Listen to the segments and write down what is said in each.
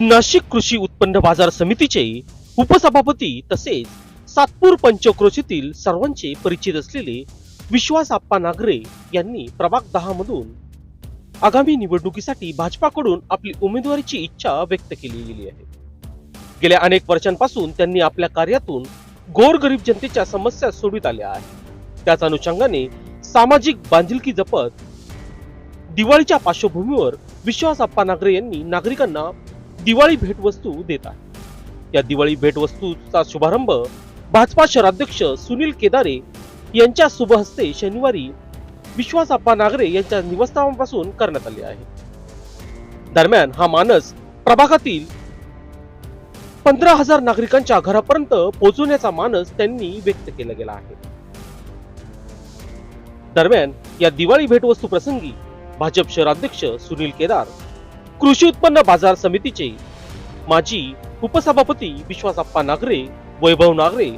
नाशिक कृषी उत्पन्न बाजार समितीचे उपसभापती तसेच सातपूर पंचक्रोशीतील सर्वांचे परिचित असलेले विश्वास आप्पा नागरे यांनी प्रभाग दहा मधून आगामी निवडणुकीसाठी भाजपाकडून आपली उमेदवारीची इच्छा व्यक्त केलेली आहे. गेल्या अनेक वर्षांपासून त्यांनी आपल्या कार्यातून गोरगरीब जनतेच्या समस्या सोडवित आल्या आहेत. त्याच अनुषंगाने सामाजिक बांधिलकी जपत दिवाळीच्या पार्श्वभूमीवर विश्वास आप्पा नागरे यांनी नागरिकांना दिवाळी भेटवस्तू देत आहे या दिवाळी भेटवस्तूचा शुभारंभ भाजपा शहराध्यक्ष सुनील केदारे यांच्या शुभ हस्ते शनिवारी विश्वास आप्पा नागरे यांच्या निवासस्थानापासून करण्यात आले आहे. दरम्यान हा मानस प्रभागातील पंधरा हजार नागरिकांच्या घरापर्यंत पोहोचवण्याचा मानस त्यांनी व्यक्त केला गेला आहे. दरम्यान या दिवाळी भेटवस्तू प्रसंगी भाजप शहराध्यक्ष सुनील केदार कृषी उत्पन्न बाजार समितीचे माजी उपसभापती विश्वासप्पा नागरे वैभव नागरे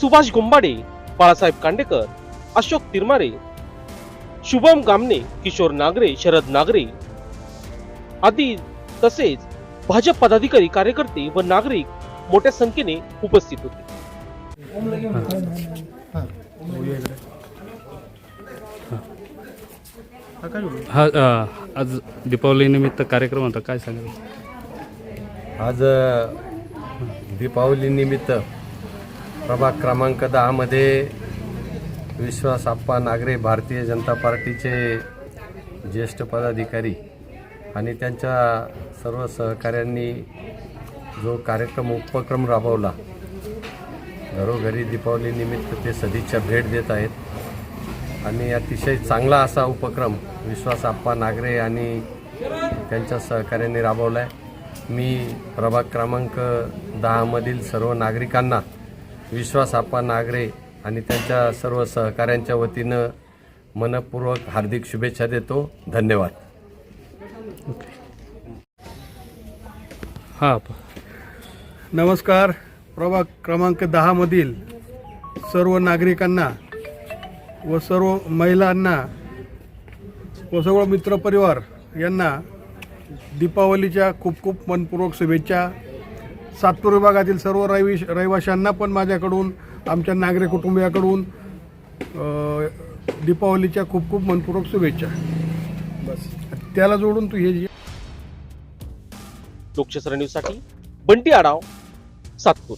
सुभाष गुंबाडे बाळासाहेब कांडेकर अशोक तिरमारे शुभम गामने किशोर नागरे शरद नागरे आदी तसेच भाजप पदाधिकारी कार्यकर्ते व नागरिक मोठ्या संख्येने उपस्थित होते. हा अ, आज दीपावलीनिमित्त कार्यक्रम होता काय सांगाल? आज अ, दीपावलीनिमित्त प्रभाग क्रमांक दहामध्ये विश्वास आप्पा नागरे भारतीय जनता पार्टीचे ज्येष्ठ पदाधिकारी आणि त्यांच्या सर्व सहकाऱ्यांनी जो कार्यक्रम उपक्रम राबवला घरोघरी दीपावलीनिमित्त ते सदिच्छा भेट देत आहेत. आणि अतिशय चांगला असा उपक्रम विश्वास आप्पा नागरे आणि त्यांच्या सहकार्याने राबवला आहे मी प्रभाग क्रमांक दहामधील सर्व नागरिकांना विश्वास आप्पा नागरे आणि त्यांच्या सर्व सहकाऱ्यांच्या वतीनं मनपूर्वक हार्दिक शुभेच्छा देतो. धन्यवाद. हा प- नमस्कार. प्रभाग क्रमांक दहामधील सर्व नागरिकांना व सर्व महिलांना व सर्व मित्रपरिवार यांना दीपावलीच्या खूप खूप मनपूर्वक शुभेच्छा. सातपूर विभागातील सर्व रहिवी रहिवाशांना पण माझ्याकडून आमच्या नागरिक कुटुंबियाकडून दीपावलीच्या खूप खूप मनपूर्वक शुभेच्छा. बस. त्याला जोडून तू हे जे लोकशास्त्र न्यूजसाठी बंटी आडाव सातपूर.